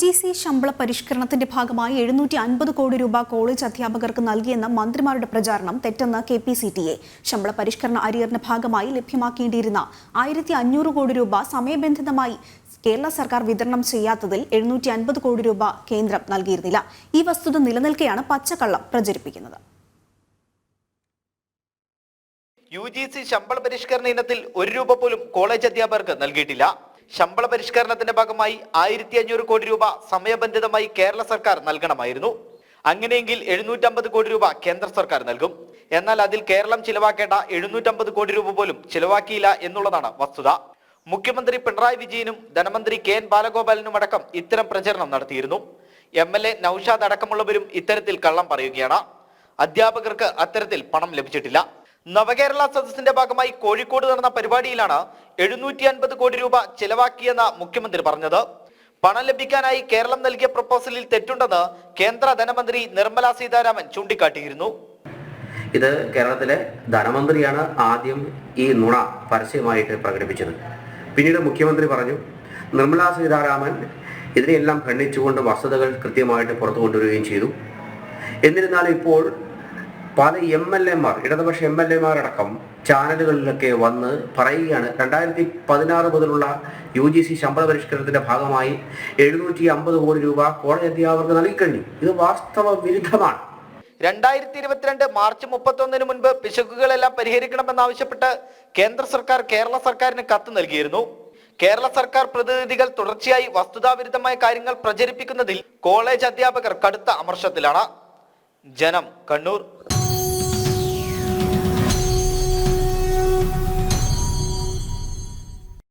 G C ശമ്പള പരിഷ്കരണത്തിന്റെ ഭാഗമായി എഴുന്നൂറ്റി അൻപത് കോടി രൂപ കോളേജ് അധ്യാപകർക്ക് നൽകിയെന്ന മന്ത്രിമാരുടെ പ്രചാരണം തെറ്റെന്ന് K P C T A. ശമ്പള പരിഷ്കരണ അരിയറിന്റെ ഭാഗമായി ലഭ്യമാക്കേണ്ടിയിരുന്ന ആയിരത്തി അഞ്ഞൂറ് കോടി രൂപ സമയബന്ധിതമായി കേരള സർക്കാർ വിതരണം ചെയ്യാത്തതിൽ എഴുന്നൂറ്റി അൻപത് കോടി രൂപ കേന്ദ്രം നൽകിയിരുന്നില്ല. ഈ വസ്തുത നിലനിൽക്കെയാണ് പച്ചക്കള്ളം പ്രചരിപ്പിക്കുന്നത്. യു ജി സി ശമ്പള പരിഷ്കരണ ഇനത്തിൽ ഒരു രൂപ പോലും കോളേജ് അധ്യാപകർക്ക് നൽകിയിട്ടില്ല. ശമ്പള പരിഷ്കരണത്തിന്റെ ഭാഗമായി ആയിരത്തി അഞ്ഞൂറ് കോടി രൂപ സമയബന്ധിതമായി കേരള സർക്കാർ നൽകണമായിരുന്നു. അങ്ങനെയെങ്കിൽ എഴുന്നൂറ്റമ്പത് കോടി രൂപ കേന്ദ്ര സർക്കാർ നൽകും. എന്നാൽ അതിൽ കേരളം ചിലവാക്കേണ്ട എഴുന്നൂറ്റമ്പത് കോടി രൂപ പോലും ചിലവാക്കിയില്ല എന്നുള്ളതാണ് വസ്തുത. മുഖ്യമന്ത്രി പിണറായി വിജയനും ധനമന്ത്രി കെ എൻ ബാലഗോപാലനും അടക്കം ഇത്തരം പ്രചരണം നടത്തിയിരുന്നു. എം എൽ എ നൌഷാദ് അടക്കമുള്ളവരും ഇത്തരത്തിൽ കള്ളം പറയുകയാണ്. അധ്യാപകർക്ക് അത്തരത്തിൽ പണം ലഭിച്ചിട്ടില്ല. നവകേരള സദസ്സിന്റെ ഭാഗമായി കോഴിക്കോട് നടന്ന പരിപാടിയിലാണ് എഴുന്നൂറ്റി അൻപത് കോടി രൂപ ചെലവാക്കിയെന്ന് മുഖ്യമന്ത്രി പറഞ്ഞത്. പണം ലഭിക്കാനായി കേരളം നൽകിയ പ്രപ്പോസലിൽ തെറ്റുണ്ടെന്ന് കേന്ദ്ര ധനമന്ത്രി നിർമ്മല സീതാരാമൻ ചൂണ്ടിക്കാട്ടിയിരുന്നു. ഇത് കേരളത്തിലെ ധനമന്ത്രിയാണ് ആദ്യം ഈ നുണ പരസ്യമായിട്ട് പ്രകടിപ്പിച്ചത്. പിന്നീട് മുഖ്യമന്ത്രി പറഞ്ഞു നിർമ്മല സീതാരാമൻ ഇതിനെയെല്ലാം ഖണ്ഡിച്ചുകൊണ്ട് വസ്തുതകൾ കൃത്യമായിട്ട് പുറത്തു കൊണ്ടുവരികയും ചെയ്തു. എന്നിരുന്നാലും ഇപ്പോൾ പല എം എൽ എമാർ ഇടതുപക്ഷ എം എൽ എമാരടക്കം ചാനലുകളിലൊക്കെ വന്ന് പറയുകയാണ്. രണ്ടായിരത്തി പതിനാറ് മുതലുള്ള യു ജി സി ശമ്പള പരിഷ്കരണത്തിന്റെ ഭാഗമായി എഴുന്നൂറ്റി അമ്പത് കോടി രൂപ കോളേജ് അധ്യാപകർക്ക് നൽകിക്കഴിഞ്ഞു. ഇത് വാസ്തവ വിരുദ്ധമാണ്. രണ്ടായിരത്തി ഇരുപത്തിരണ്ട് മാർച്ച് മുപ്പത്തൊന്നിന് മുൻപ് പിശകുകളെല്ലാം പരിഹരിക്കണമെന്നാവശ്യപ്പെട്ട് കേന്ദ്ര സർക്കാർ കേരള സർക്കാരിന് കത്ത് നൽകിയിരുന്നു. കേരള സർക്കാർ പ്രതിനിധികൾ തുടർച്ചയായി വസ്തുതാവിരുദ്ധമായ കാര്യങ്ങൾ പ്രചരിപ്പിക്കുന്നതിൽ കോളേജ് അധ്യാപകർ കടുത്ത അമർഷത്തിലാണ്. ജനം കണ്ണൂർ